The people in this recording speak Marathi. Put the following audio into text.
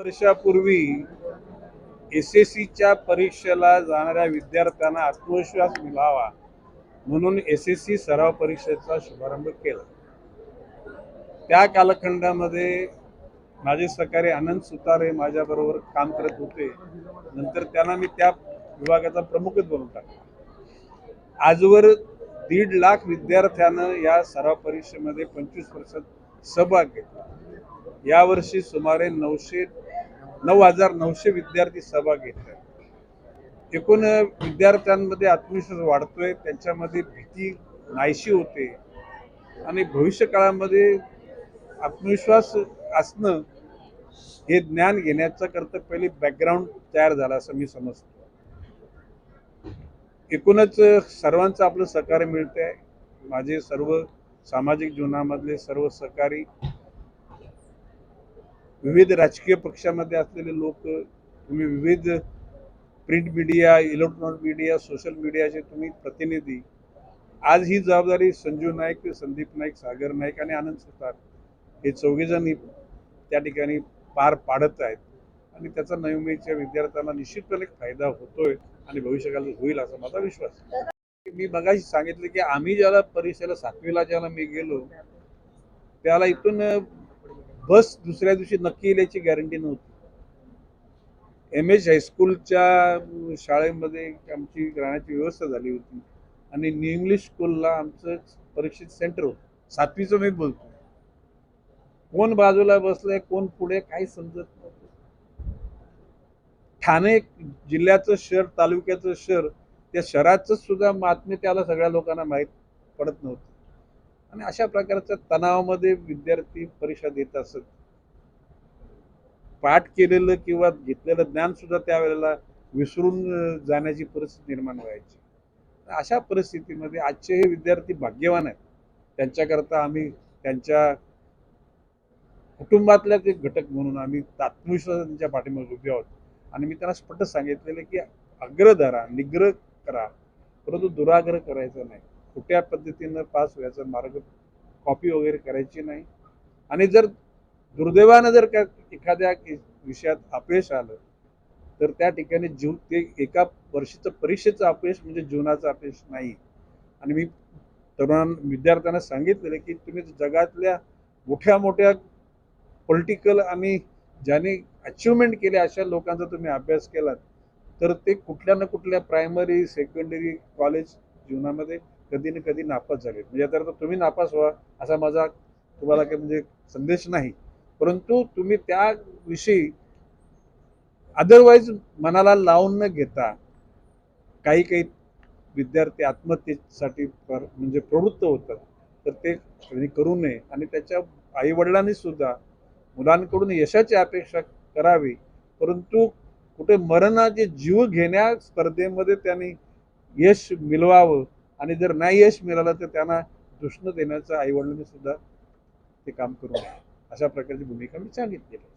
वर्षापूर्वी एस एस सीच्या परीक्षेला जाणाऱ्या विद्यार्थ्यांना आत्मविश्वास मिळावा म्हणून एस एस सी सराव परीक्षेचा शुभारंभ केला. त्या कालखंडामध्ये माझे सहकारी आनंद सुतारे माझ्याबरोबर काम करत होते. नंतर त्यांना मी त्या विभागाचा प्रमुखच बनवून टाकला. आजवर दीड लाख विद्यार्थ्यानं या सराव परीक्षेमध्ये पंचवीस वर्षात सहभाग घेतला. यावर्षी सुमारे नऊशे नऊ हजार नऊशे विद्यार्थी सहभाग घेतले एकूण विद्यार्थ्यांमध्ये आत्मविश्वास वाढतोय त्यांच्यामध्ये भीती नाहीशी होते. आणि भविष्य काळामध्ये आत्मविश्वास असणं हे ज्ञान घेण्याचं करता पहिले बॅकग्राऊंड तयार झाला असं मी समजतो. एकूणच सर्वांचं आपलं सहकार्य मिळतंय. माझे सर्व सामाजिक जीवनामधले सर्व सहकारी विविध राजकीय पक्षामध्ये असलेले लोक तुम्ही विविध print media electronic media social मीडियाचे तुम्ही प्रतिनिधी. आज ही जबाबदारी संजू नाईक संदीप नाईक सागर नाईक आणि आनंद सुतार हे चौघेजण त्या ठिकाणी पार पाडत आहेत. आणि त्याचा नवमीच्या विद्यार्थ्यांना निश्चितपणे फायदा होतोय आणि भविष्यकाल होईल असा माझा विश्वास मी मगाशी सांगितलं की आम्ही ज्याला परीक्षेला सातवीला ज्याला मी गेलो त्याला इथून बस दुसऱ्या दिवशी नक्की येण्याची याची गॅरंटी नव्हती एम एच हायस्कूलच्या शाळेमध्ये आमची राहण्याची व्यवस्था झाली होती. आणि न्यू इंग्लिश स्कूलला आमचं परीक्षेत सेंटर होतं. सातवीचं मी बोलतो. कोण बाजूला बसलंय कोण पुढे काही समजत नव्हतं. ठाणे जिल्ह्याचं शहर तालुक्याचं शहर त्या शहराचं सुद्धा महात्म्य त्याला सगळ्या लोकांना माहीत पडत नव्हतं. आणि अशा प्रकारच्या तणावामध्ये विद्यार्थी परीक्षा देत असत. पाठ केलेलं किंवा घेतलेलं ज्ञान सुद्धा त्यावेळेला विसरून जाण्याची परिस्थिती निर्माण व्हायची. अशा परिस्थितीमध्ये आजचे हे विद्यार्थी भाग्यवान आहेत. त्यांच्याकरता आम्ही त्यांच्या कुटुंबातल्याच एक घटक म्हणून आम्ही आत्मविश्वास त्यांच्या पाठीमागे उभे आहोत. आणि मी त्यांना स्पष्ट सांगितलेलं की अग्रधारा निग्रह करा. परंतु दुराग्रह करायचा नाही. खोट्या पद्धतीनं पास व्हायचा मार्ग कॉपी वगैरे करायची नाही. आणि जर दुर्दैवानं जर का एखाद्या विषयात अपयश आलं तर त्या ठिकाणी जीव ते एका वर्षीचं परीक्षेचं अपयश म्हणजे जीवनाचं अपयश नाही. आणि मी तरुणां विद्यार्थ्यांना सांगितलेलं की तुम्ही जगातल्या मोठ्या मोठ्या पॉलिटिकल आणि ज्याने अचिव्हमेंट केले अशा लोकांचा तुम्ही अभ्यास केलात तर ते कुठल्या ना कुठल्या प्रायमरी सेकंडरी कॉलेज जीवनामध्ये कधी ना कधी नापास झाले म्हणजे आता तर तुम्ही नापास व्हा असा माझा तुम्हाला काही म्हणजे संदेश नाही. परंतु तुम्ही त्याविषयी अदरवाईज मनाला लावून न घेता काही काही विद्यार्थी आत्महत्येसाठी पर- म्हणजे प्रवृत्त होतात. तर ते त्यांनी करू नये. आणि त्याच्या आईवडिलांनी सुद्धा मुलांकडून यशाची अपेक्षा करावी. परंतु कुठे मरणाचे जीव घेण्या स्पर्धेमध्ये त्यांनी यश मिळवावं. आणि जर नाही यश मिळालं तर त्यांना दुष्ण देण्याचं आईवडिलांनी सुद्धा ते काम करू अशा प्रकारची भूमिका मी सांगितलेली